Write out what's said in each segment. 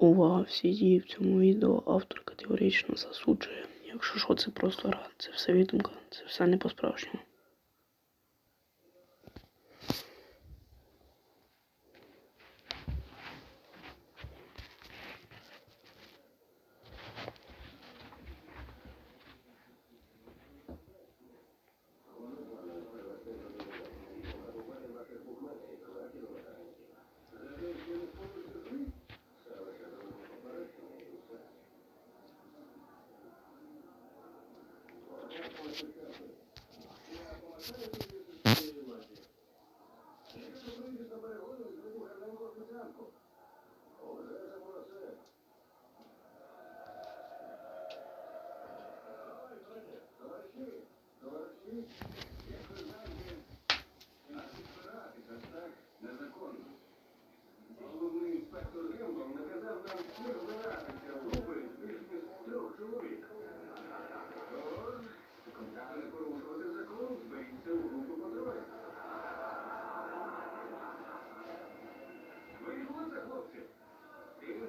Увага, всі дії в цьому відео автор категорично засуджує. Якщо що, це просто гра, це все відомка, це все не по-справжньому. Thank you.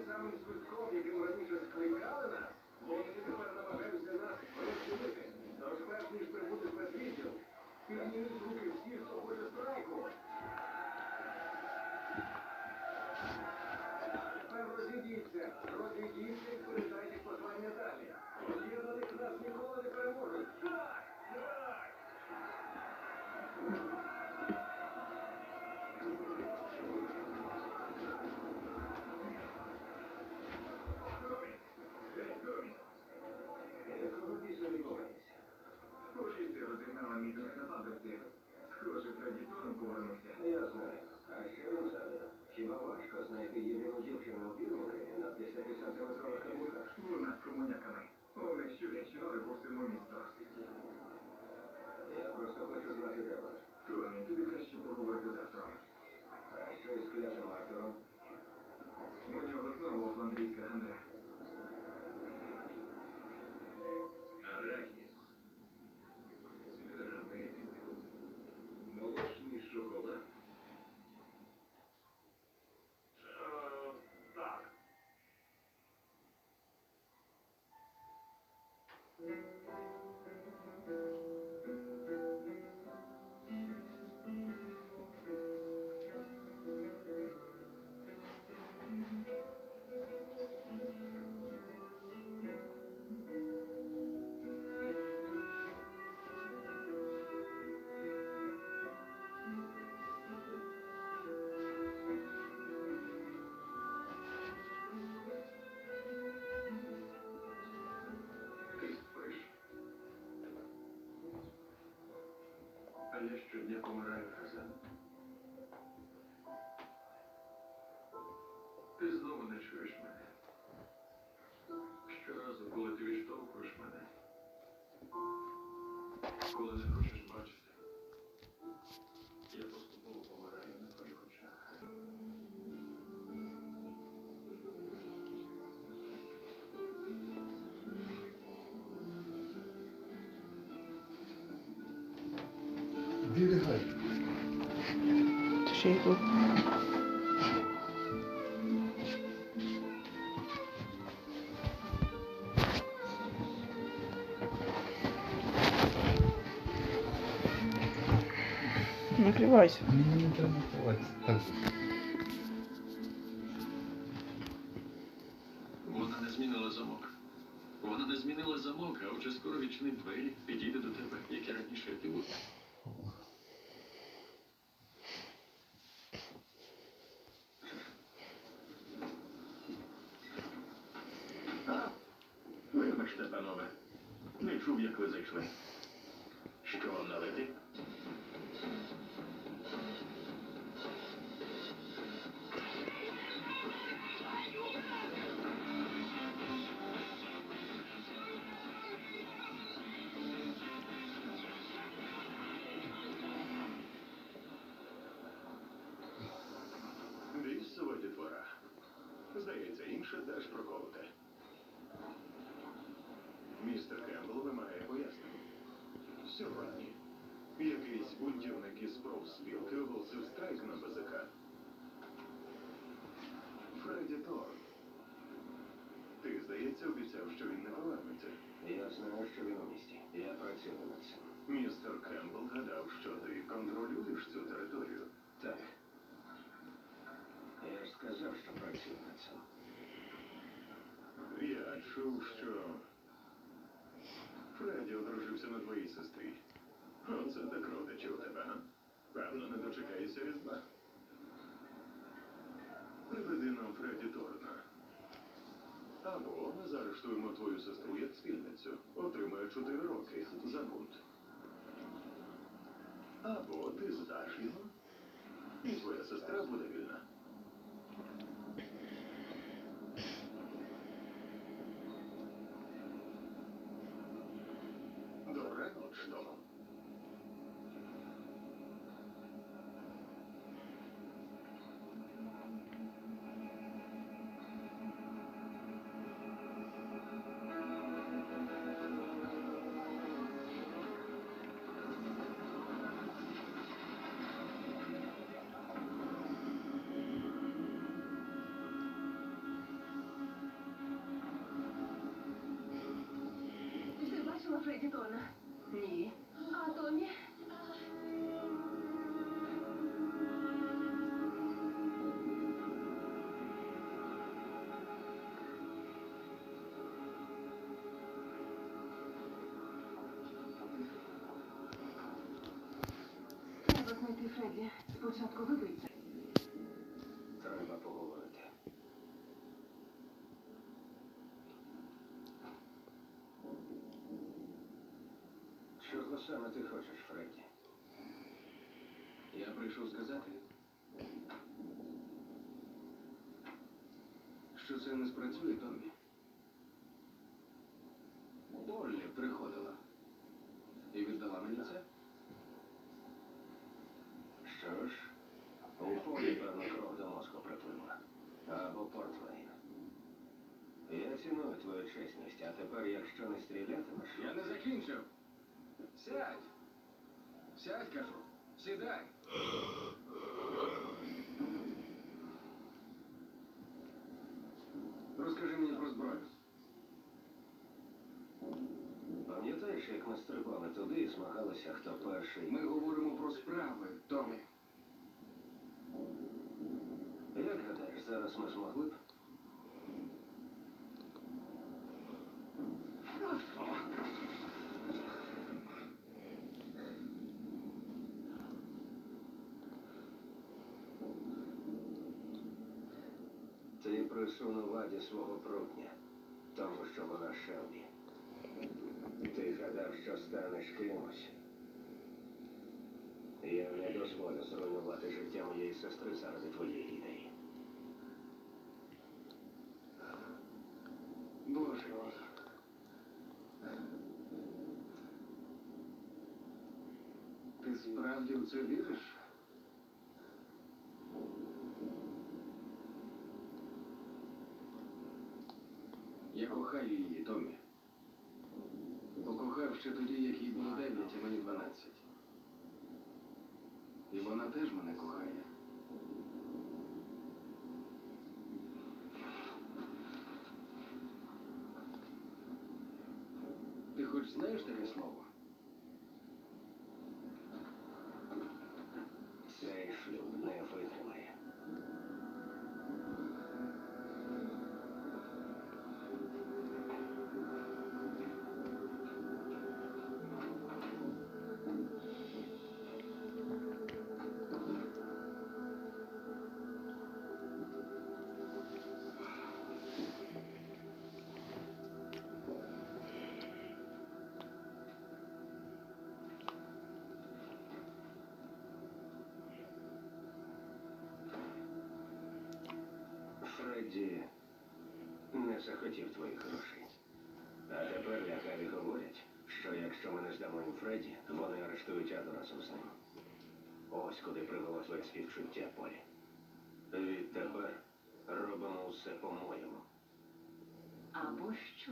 Самим свистком, яким раніше скликали нас, вони тепер намагаються нас і передайте послання далі. Об'єднаних нас ніколи Я знаю. А що він саме? Хіба важко знайти єдину дівчину у Бірмінгемі на 50-сантиметрових каблуках? Вона з комуняками. Вони щорічно по всьому місту. Я просто хочу знати, де ваш. Тобі краще поговорити завтра. Я помираю Хазан. Ти знову не чуєш мене. Щоразу, коли ти відштовхуєш мене, коли не тут. Накривайся. Мені не треба ховатися. Вона не змінила замок. Вона не змінила замок, а отже скоро відчинить двері, підійде до тебе, як і раніше ти був. А, Вибачте, панове. Не Сьогодні якийсь бунтівник із профспілки оголосив страйк на БЗК. Фредді Торн. обіцяв, що він не повернеться. Я знаю, що він у місті. Я працюю над цим. Містер Кемпбелл гадав, що ти контролюєш цю територію. Так. Я ж сказав, що працюю над цим. Я чув, що одружився на твоїй сестрі. Оце так родичі у тебе, га? Певно, не дочекаєшся різдва. Приведи нам Фредді Торна. Або ми заарештуємо твою сестру як спільницю. Отримає 4 роки за бунт. Або ти здаш його, і твоя сестра буде вільна. Ти бачила Фредді Тона? Ні. А Томі? Треба знайти Фредді. Спочатку вибийся. Саме ти хочеш, Фредді? Я прийшов сказати, що це не спрацює, Томмі. Оллі приходила і віддала мені це. Що ж, у полі, певно, кров до мозку приплила. Або портвейн. Я ціную твою чесність, а тепер, якщо не стрілятимеш... Я не закінчив. Сядь. Сядь, кажу. Сідай. Розкажи мені про зброю. Пам'ятаєш, як ми стрибали туди і змагалися, хто перший? Ми говоримо про справи, Томі. Як гадаєш, зараз ми змогли б? присунув ваді свого прутня, тому що вона Шелбі. Ти гадав, що станеш кимось. Я не дозволю зруйнувати життя моєї сестри заради твоєї ідеї. Боже мій. Ти справді в це віриш? Кохаю її, Томі. Покохав ще тоді, як їй було 9, а мені 12. І вона теж мене кохає. Ти хоч знаєш таке слово? Фредді не захотів твоїх грошей. А тепер лякаві говорять, що якщо ми не здамо їм Фредді, вони арештують Аду разом з ним. Ось куди привело своє співчуття, Полі. Відтепер робимо усе по-моєму. Або що?